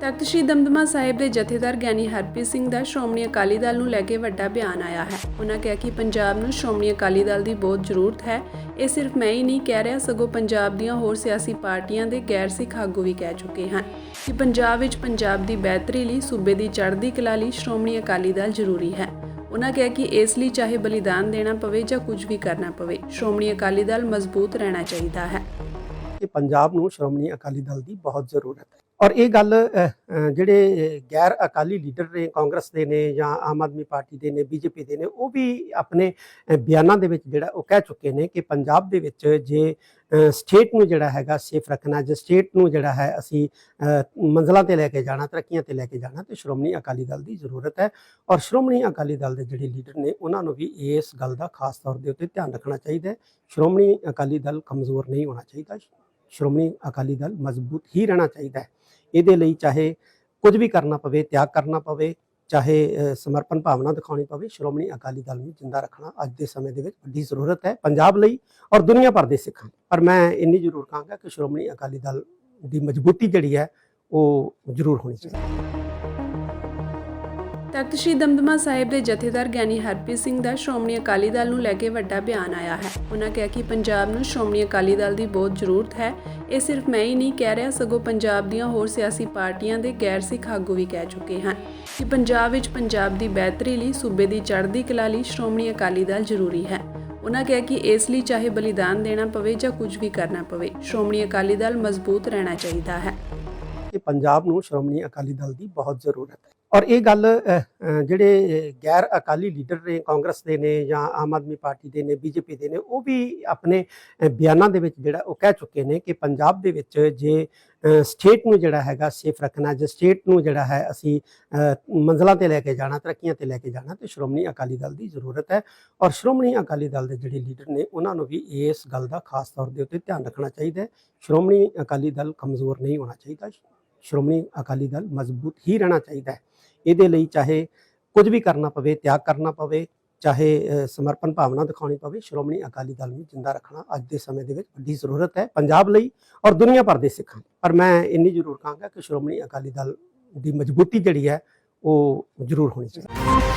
ਤਖਤ ਸ੍ਰੀ ਦਮਦਮਾ ਸਾਹਿਬ ਦੇ ਜਥੇਦਾਰ ਗਿਆਨੀ ਹਰਪ੍ਰੀਤ ਸਿੰਘ ਦਾ ਸ਼੍ਰੋਮਣੀ ਅਕਾਲੀ ਦਲ ਨੂੰ ਲੈ ਕੇ ਵੱਡਾ ਬਿਆਨ ਆਇਆ ਹੈ। ਉਹਨਾਂ ਕਿਹਾ ਕਿ ਪੰਜਾਬ ਨੂੰ ਸ਼੍ਰੋਮਣੀ ਅਕਾਲੀ ਦਲ ਦੀ ਬਹੁਤ ਜ਼ਰੂਰਤ ਹੈ। ਇਹ ਸਿਰਫ ਮੈਂ ਹੀ ਨਹੀਂ ਕਹਿ ਰਿਹਾ, ਸਗੋਂ ਪੰਜਾਬ ਦੀਆਂ ਹੋਰ ਸਿਆਸੀ ਪਾਰਟੀਆਂ ਦੇ ਗੈਰ ਸਿੱਖ ਆਗੂ ਵੀ ਕਹਿ ਚੁੱਕੇ ਹਨ ਕਿ ਪੰਜਾਬ ਵਿੱਚ ਪੰਜਾਬ ਦੀ ਬਿਹਤਰੀ ਲਈ, ਸੂਬੇ ਦੀ ਚੜ੍ਹਦੀ ਕਲਾ ਲਈ ਸ਼੍ਰੋਮਣੀ ਅਕਾਲੀ ਦਲ ਜ਼ਰੂਰੀ ਹੈ। ਉਹਨਾਂ ਕਿਹਾ ਕਿ ਇਸ ਲਈ ਚਾਹੇ ਬਲੀਦਾਨ ਦੇਣਾ ਪਵੇ ਜਾਂ ਕੁਝ ਵੀ ਕਰਨਾ ਪਵੇ, ਸ਼੍ਰੋਮਣੀ ਅਕਾਲੀ ਦਲ ਮਜ਼ਬੂਤ ਰਹਿਣਾ ਚਾਹੀਦਾ ਹੈ। ਕਿ ਪੰਜਾਬ ਨੂੰ ਸ਼੍ਰੋਮਣੀ ਅਕਾਲੀ ਦਲ ਦੀ ਬਹੁਤ ਜ਼ਰੂਰਤ ਹੈ। ਔਰ ਇਹ ਗੱਲ ਜਿਹੜੇ ਗੈਰ ਅਕਾਲੀ ਲੀਡਰ ਨੇ ਕਾਂਗਰਸ ਦੇ ਨੇ ਜਾਂ ਆਮ ਆਦਮੀ ਪਾਰਟੀ ਦੇ ਨੇ ਬੀਜੇਪੀ ਦੇ ਨੇ ਉਹ ਵੀ ਆਪਣੇ ਬਿਆਨਾਂ ਦੇ ਵਿੱਚ ਜਿਹੜਾ ਉਹ ਕਹਿ ਚੁੱਕੇ ਨੇ ਕਿ ਪੰਜਾਬ ਦੇ ਵਿੱਚ ਜੇ ਸਟੇਟ ਨੂੰ ਜਿਹੜਾ ਹੈਗਾ ਸੇਫ ਰੱਖਣਾ ਜੇ ਸਟੇਟ ਨੂੰ ਜਿਹੜਾ ਹੈ ਅਸੀਂ ਅਹ, ਮੰਜ਼ਲਾਂ ਤੇ ਲੈ ਕੇ ਜਾਣਾ ਤਰੱਕੀਆਂ ਤੇ ਲੈ ਕੇ ਜਾਣਾ ਤੇ ਸ਼੍ਰੋਮਣੀ ਅਕਾਲੀ ਦਲ ਦੀ ਜ਼ਰੂਰਤ ਹੈ। ਔਰ ਸ਼੍ਰੋਮਣੀ ਅਕਾਲੀ ਦਲ ਦੇ ਜਿਹੜੇ ਲੀਡਰ ਨੇ ਉਹਨਾਂ ਨੂੰ ਵੀ ਇਸ ਗੱਲ ਦਾ ਖਾਸ ਤੌਰ ਦੇ ਉੱਤੇ ਧਿਆਨ ਰੱਖਣਾ ਚਾਹੀਦਾ ਹੈ। ਸ਼੍ਰੋਮਣੀ ਅਕਾਲੀ ਦਲ ਕਮਜ਼ੋਰ ਨਹੀਂ ਹੋਣਾ ਚਾਹੀਦਾ। ਸ਼੍ਰੋਮਣੀ ਅਕਾਲੀ ਦਲ ਮਜ਼ਬੂਤ ਹੀ ਰਹਿਣਾ ਚਾਹੀਦਾ ਹੈ ਇਹਦੇ ਲਈ ਚਾਹੇ ਕੁਝ ਵੀ ਕਰਨਾ ਪਵੇ, ਤਿਆਗ ਕਰਨਾ ਪਵੇ, ਚਾਹੇ ਸਮਰਪਣ ਭਾਵਨਾ ਦਿਖਾਉਣੀ ਪਵੇ, ਸ਼੍ਰੋਮਣੀ ਅਕਾਲੀ ਦਲ ਨੂੰ ਜਿੰਦਾ ਰੱਖਣਾ ਅੱਜ ਦੇ ਸਮੇਂ ਦੇ ਵਿੱਚ ਵੱਡੀ ਜ਼ਰੂਰਤ ਹੈ ਪੰਜਾਬ ਲਈ ਔਰ ਦੁਨੀਆ ਭਰ ਦੇ ਸਿੱਖਾਂ ਲਈ। ਪਰ ਮੈਂ ਇੰਨੀ ਜ਼ਰੂਰ ਕਹਾਂਗਾ ਕਿ ਸ਼੍ਰੋਮਣੀ ਅਕਾਲੀ ਦਲ ਦੀ ਮਜ਼ਬੂਤੀ ਜਿਹੜੀ ਹੈ, ਉਹ ਜ਼ਰੂਰ ਹੋਣੀ ਚਾਹੀਦੀ ਹੈ ਤਖਤ ਸ੍ਰੀ ਦਮਦਮਾ ਸਾਹਿਬ ਦੇ ਜਥੇਦਾਰ ਗਿਆਨੀ ਹਰਪ੍ਰੀਤ ਸਿੰਘ ਦਾ ਸ਼੍ਰੋਮਣੀ ਅਕਾਲੀ ਦਲ ਨੂੰ ਲੈ ਕੇ ਵੱਡਾ ਬਿਆਨ ਆਇਆ ਹੈ। ਉਹਨਾਂ ਕਿਹਾ ਕਿ ਪੰਜਾਬ ਨੂੰ ਸ਼੍ਰੋਮਣੀ ਅਕਾਲੀ ਦਲ ਦੀ ਬਹੁਤ ਜ਼ਰੂਰਤ ਹੈ। ਇਹ ਸਿਰਫ ਮੈਂ ਹੀ ਨਹੀਂ ਕਹਿ ਰਿਹਾ, ਸਗੋਂ ਪੰਜਾਬ ਦੀਆਂ ਹੋਰ ਸਿਆਸੀ ਪਾਰਟੀਆਂ ਦੇ ਗੈਰ ਸਿੱਖ ਆਗੂ ਵੀ ਕਹਿ ਚੁੱਕੇ ਹਨ ਕਿ ਪੰਜਾਬ ਵਿੱਚ ਪੰਜਾਬ ਦੀ ਬਿਹਤਰੀ ਲਈ, ਸੂਬੇ ਦੀ ਚੜ੍ਹਦੀ ਕਲਾ ਲਈ ਸ਼੍ਰੋਮਣੀ ਅਕਾਲੀ ਦਲ ਜ਼ਰੂਰੀ ਹੈ। ਉਹਨਾਂ ਕਿਹਾ ਕਿ ਇਸ ਲਈ ਚਾਹੇ ਬਲੀਦਾਨ ਦੇਣਾ ਪਵੇ ਜਾਂ ਕੁਝ ਵੀ ਕਰਨਾ ਪਵੇ, ਸ਼੍ਰੋਮਣੀ ਅਕਾਲੀ ਦਲ ਮਜ਼ਬੂਤ ਰਹਿਣਾ ਚਾਹੀਦਾ ਹੈ। ਕਿ ਪੰਜਾਬ ਨੂੰ ਸ਼੍ਰੋਮਣੀ ਅਕਾਲੀ ਦਲ ਦੀ ਬਹੁਤ ਜ਼ਰੂਰਤ ਹੈ। ਔਰ ਇਹ ਗੱਲ ਜਿਹੜੇ ਗੈਰ ਅਕਾਲੀ ਲੀਡਰ ਨੇ ਕਾਂਗਰਸ ਦੇ ਨੇ ਜਾਂ ਆਮ ਆਦਮੀ ਪਾਰਟੀ ਦੇ ਨੇ ਬੀਜੇਪੀ ਦੇ ਨੇ ਉਹ ਵੀ ਆਪਣੇ ਬਿਆਨਾਂ ਦੇ ਵਿੱਚ ਜਿਹੜਾ ਉਹ ਕਹਿ ਚੁੱਕੇ ਨੇ ਕਿ ਪੰਜਾਬ ਦੇ ਵਿੱਚ ਜੇ ਸਟੇਟ ਨੂੰ ਜਿਹੜਾ ਹੈਗਾ ਸੇਫ ਰੱਖਣਾ ਜੇ ਸਟੇਟ ਨੂੰ ਜਿਹੜਾ ਹੈ ਅਸੀਂ ਅਹ, ਮੰਜ਼ਲਾਂ ਤੇ ਲੈ ਕੇ ਜਾਣਾ ਤਰੱਕੀਆਂ ਤੇ ਲੈ ਕੇ ਜਾਣਾ ਤੇ ਸ਼੍ਰੋਮਣੀ ਅਕਾਲੀ ਦਲ ਦੀ ਜ਼ਰੂਰਤ ਹੈ। ਔਰ ਸ਼੍ਰੋਮਣੀ ਅਕਾਲੀ ਦਲ ਦੇ ਜਿਹੜੇ ਲੀਡਰ ਨੇ ਉਹਨਾਂ ਨੂੰ ਵੀ ਇਸ ਗੱਲ ਦਾ ਖਾਸ ਤੌਰ ਦੇ ਉੱਤੇ ਧਿਆਨ ਰੱਖਣਾ ਚਾਹੀਦਾ ਹੈ। ਸ਼੍ਰੋਮਣੀ ਅਕਾਲੀ ਦਲ ਕਮਜ਼ੋਰ ਨਹੀਂ ਹੋਣਾ ਚਾਹੀਦਾ। ਸ਼੍ਰੋਮਣੀ ਅਕਾਲੀ ਦਲ ਮਜ਼ਬੂਤ ਹੀ ਰਹਿਣਾ ਚਾਹੀਦਾ ਹੈ ਇਹਦੇ ਲਈ ਚਾਹੇ ਕੁਝ ਵੀ ਕਰਨਾ ਪਵੇ, ਤਿਆਗ ਕਰਨਾ ਪਵੇ, ਚਾਹੇ ਸਮਰਪਣ ਭਾਵਨਾ ਦਿਖਾਉਣੀ ਪਵੇ, ਸ਼੍ਰੋਮਣੀ ਅਕਾਲੀ ਦਲ ਨੂੰ ਜਿੰਦਾ ਰੱਖਣਾ ਅੱਜ ਦੇ ਸਮੇਂ ਦੇ ਵਿੱਚ ਵੱਡੀ ਜ਼ਰੂਰਤ ਹੈ ਪੰਜਾਬ ਲਈ ਔਰ ਦੁਨੀਆ ਭਰ ਦੇ ਸਿੱਖਾਂ ਲਈ। ਪਰ ਮੈਂ ਇੰਨੀ ਜ਼ਰੂਰ ਕਹਾਂਗਾ ਕਿ ਸ਼੍ਰੋਮਣੀ ਅਕਾਲੀ ਦਲ ਦੀ ਮਜ਼ਬੂਤੀ ਜਿਹੜੀ ਹੈ, ਉਹ ਜ਼ਰੂਰ ਹੋਣੀ ਚਾਹੀਦੀ ਹੈ